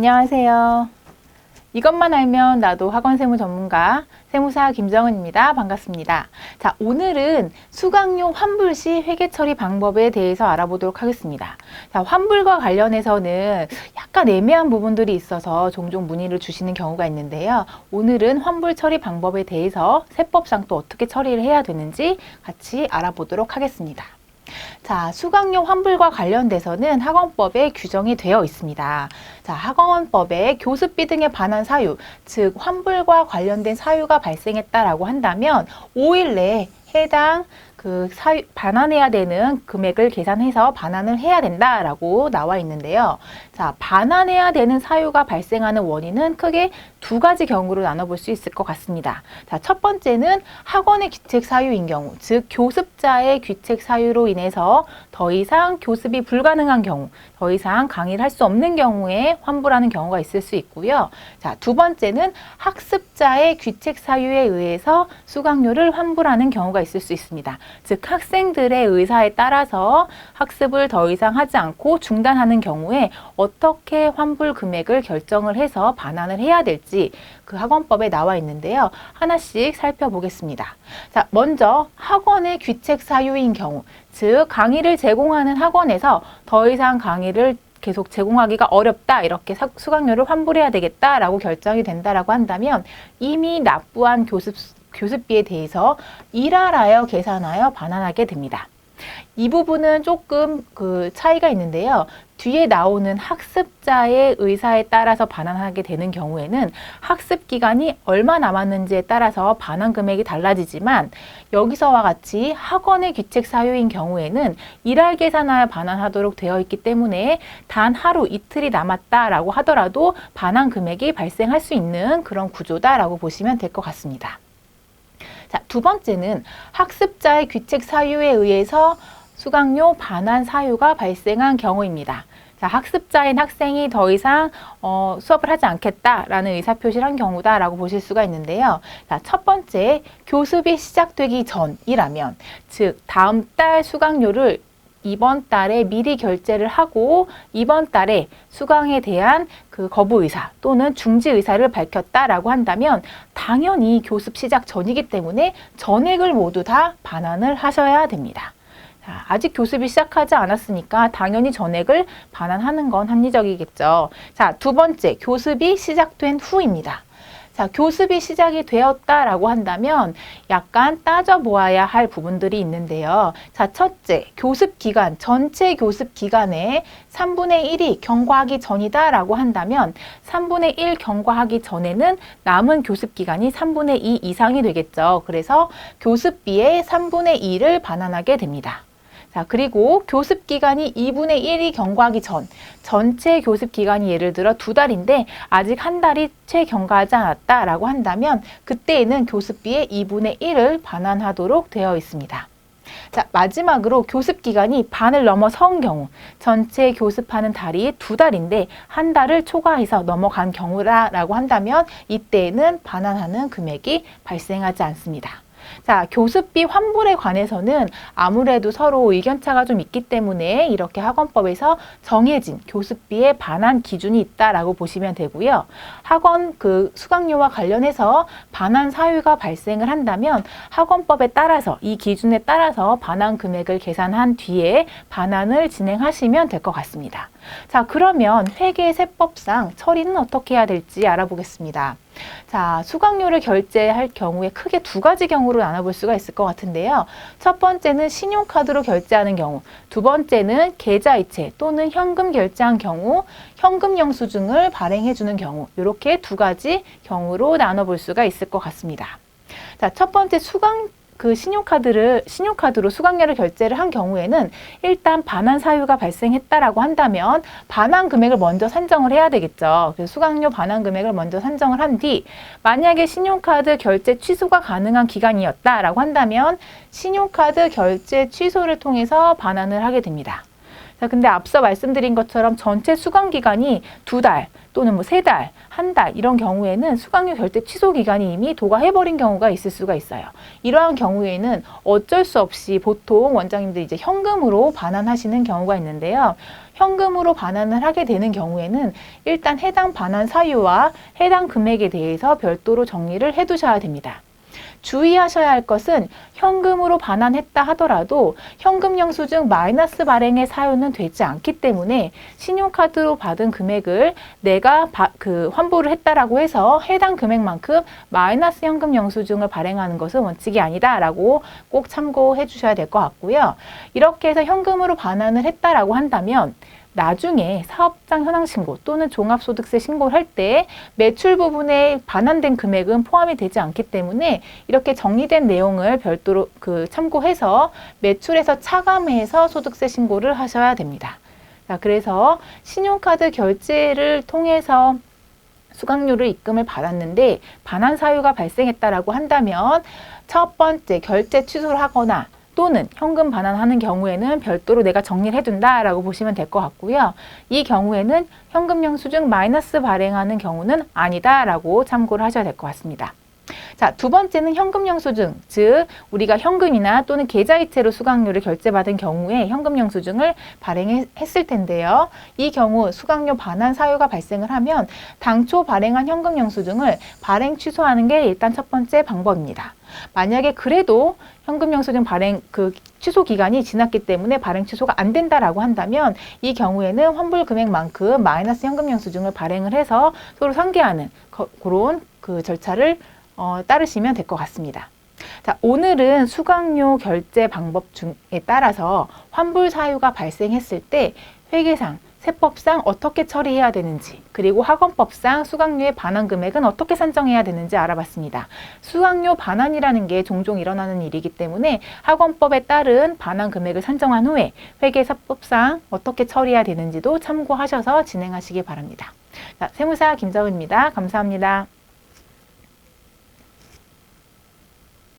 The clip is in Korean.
안녕하세요. 이것만 알면 나도 학원 세무 전문가 세무사 김정은입니다. 반갑습니다. 자, 오늘은 수강료 환불 시 회계 처리 방법에 대해서 알아보도록 하겠습니다. 자, 환불과 관련해서는 약간 애매한 부분들이 있어서 종종 문의를 주시는 경우가 있는데요. 오늘은 환불 처리 방법에 대해서 세법상 또 어떻게 처리를 해야 되는지 같이 알아보도록 하겠습니다. 자, 수강료 환불과 관련돼서는 학원법에 규정이 되어 있습니다. 자, 학원법에 교습비 등에 반한 사유, 즉 환불과 관련된 사유가 발생했다라고 한다면 5일 내에 해당 그 사유, 반환해야 되는 금액을 계산해서 반환을 해야 된다라고 나와 있는데요. 자, 반환해야 되는 사유가 발생하는 원인은 크게 두 가지 경우로 나눠볼 수 있을 것 같습니다. 자, 첫 번째는 학원의 귀책 사유인 경우, 즉 교습자의 귀책 사유로 인해서 더 이상 교습이 불가능한 경우, 더 이상 강의를 할 수 없는 경우에 환불하는 경우가 있을 수 있고요. 자, 두 번째는 학습자의 귀책 사유에 의해서 수강료를 환불하는 경우가 있을 수 있습니다. 즉 학생들의 의사에 따라서 학습을 더 이상 하지 않고 중단하는 경우에 어떻게 환불 금액을 결정을 해서 반환을 해야 될지 그 학원법에 나와 있는데요. 하나씩 살펴보겠습니다. 자, 먼저 학원의 귀책 사유인 경우, 즉 강의를 제공하는 학원에서 더 이상 강의를 계속 제공하기가 어렵다 이렇게 수강료를 환불해야 되겠다라고 결정이 된다라고 한다면 이미 납부한 교습 교습비에 대해서 일하하여 계산하여 반환하게 됩니다. 이 부분은 조금 그 차이가 있는데요. 뒤에 나오는 학습자의 의사에 따라서 반환하게 되는 경우에는 학습 기간이 얼마 남았는지에 따라서 반환 금액이 달라지지만 여기서와 같이 학원의 귀책 사유인 경우에는 일할 계산하여 반환하도록 되어 있기 때문에 단 하루 이틀이 남았다라고 하더라도 반환 금액이 발생할 수 있는 그런 구조다라고 보시면 될 것 같습니다. 자, 두 번째는 학습자의 귀책 사유에 의해서 수강료 반환 사유가 발생한 경우입니다. 자, 학습자인 학생이 더 이상 어, 수업을 하지 않겠다라는 의사표시를 한 경우다라고 보실 수가 있는데요. 자, 첫 번째, 교습이 시작되기 전이라면, 즉, 다음 달 수강료를 이번 달에 미리 결제를 하고 이번 달에 수강에 대한 그 거부 의사 또는 중지 의사를 밝혔다라고 한다면 당연히 교습 시작 전이기 때문에 전액을 모두 다 반환을 하셔야 됩니다. 자, 아직 교습이 시작하지 않았으니까 당연히 전액을 반환하는 건 합리적이겠죠. 자, 두 번째, 교습이 시작된 후입니다. 자, 교습이 시작이 되었다라고 한다면 약간 따져보아야 할 부분들이 있는데요. 자, 첫째, 교습 기간, 전체 교습 기간에 3분의 1이 경과하기 전이다라고 한다면 3분의 1 경과하기 전에는 남은 교습 기간이 3분의 2 이상이 되겠죠. 그래서 교습비의 3분의 2를 반환하게 됩니다. 자, 그리고 교습 기간이 2분의 1이 경과하기 전, 전체 교습 기간이 예를 들어 두 달인데 아직 한 달이 채 경과하지 않았다라고 한다면 그때에는 교습비의 2분의 1을 반환하도록 되어 있습니다. 자, 마지막으로 교습 기간이 반을 넘어선 경우, 전체 교습하는 달이 두 달인데 한 달을 초과해서 넘어간 경우라고 한다면 이때에는 반환하는 금액이 발생하지 않습니다. 자, 교습비 환불에 관해서는 아무래도 서로 의견차가 좀 있기 때문에 이렇게 학원법에서 정해진 교습비의 반환 기준이 있다라고 보시면 되고요. 학원 그 수강료와 관련해서 반환 사유가 발생을 한다면 학원법에 따라서 이 기준에 따라서 반환 금액을 계산한 뒤에 반환을 진행하시면 될 것 같습니다. 자, 그러면 회계세법상 처리는 어떻게 해야 될지 알아보겠습니다. 자, 수강료를 결제할 경우에 크게 두 가지 경우로 나눠볼 수가 있을 것 같은데요. 첫 번째는 신용카드로 결제하는 경우, 두 번째는 계좌이체 또는 현금 결제한 경우, 현금 영수증을 발행해주는 경우, 이렇게 두 가지 경우로 나눠볼 수가 있을 것 같습니다. 자, 첫 번째 수강 그 신용카드를 신용카드로 수강료를 결제를 한 경우에는 일단 반환 사유가 발생했다라고 한다면 반환 금액을 먼저 산정을 해야 되겠죠. 그래서 수강료 반환 금액을 먼저 산정을 한 뒤 만약에 신용카드 결제 취소가 가능한 기간이었다라고 한다면 신용카드 결제 취소를 통해서 반환을 하게 됩니다. 자, 근데 앞서 말씀드린 것처럼 전체 수강 기간이 두 달 또는 뭐 세 달, 한 달 이런 경우에는 수강료 결제 취소 기간이 이미 도과해버린 경우가 있을 수가 있어요. 이러한 경우에는 어쩔 수 없이 보통 원장님들 이제 현금으로 반환하시는 경우가 있는데요. 현금으로 반환을 하게 되는 경우에는 일단 해당 반환 사유와 해당 금액에 대해서 별도로 정리를 해두셔야 됩니다. 주의하셔야 할 것은 현금으로 반환했다 하더라도 현금 영수증 마이너스 발행의 사유는 되지 않기 때문에 신용카드로 받은 금액을 내가 바- 그 환불을 했다라고 해서 해당 금액만큼 마이너스 현금 영수증을 발행하는 것은 원칙이 아니다라고 꼭 참고해 주셔야 될 것 같고요. 이렇게 해서 현금으로 반환을 했다라고 한다면 나중에 사업장 현황 신고 또는 종합소득세 신고를 할 때 매출 부분에 반환된 금액은 포함이 되지 않기 때문에 이렇게 정리된 내용을 별도로 그 참고해서 매출에서 차감해서 소득세 신고를 하셔야 됩니다. 자, 그래서 신용카드 결제를 통해서 수강료를 입금을 받았는데 반환 사유가 발생했다라고 한다면 첫 번째 결제 취소를 하거나 또는 현금 반환하는 경우에는 별도로 내가 정리를 해둔다라고 보시면 될 것 같고요. 이 경우에는 현금 영수증 마이너스 발행하는 경우는 아니다라고 참고를 하셔야 될 것 같습니다. 자, 두 번째는 현금 영수증, 즉 우리가 현금이나 또는 계좌이체로 수강료를 결제받은 경우에 현금 영수증을 발행했을 텐데요. 이 경우 수강료 반환 사유가 발생을 하면 당초 발행한 현금 영수증을 발행 취소하는 게 일단 첫 번째 방법입니다. 만약에 그래도 현금 영수증 발행 그 취소 기간이 지났기 때문에 발행 취소가 안 된다라고 한다면 이 경우에는 환불 금액만큼 마이너스 현금 영수증을 발행을 해서 서로 상계하는 거- 그런 그 절차를 어, 따르시면 될 것 같습니다. 자, 오늘은 수강료 결제 방법 중에 따라서 환불 사유가 발생했을 때 회계상, 세법상 어떻게 처리해야 되는지, 그리고 학원법상 수강료의 반환 금액은 어떻게 산정해야 되는지 알아봤습니다. 수강료 반환이라는 게 종종 일어나는 일이기 때문에 학원법에 따른 반환 금액을 산정한 후에 회계사법상 어떻게 처리해야 되는지도 참고하셔서 진행하시기 바랍니다. 자, 세무사 김정은입니다. 감사합니다.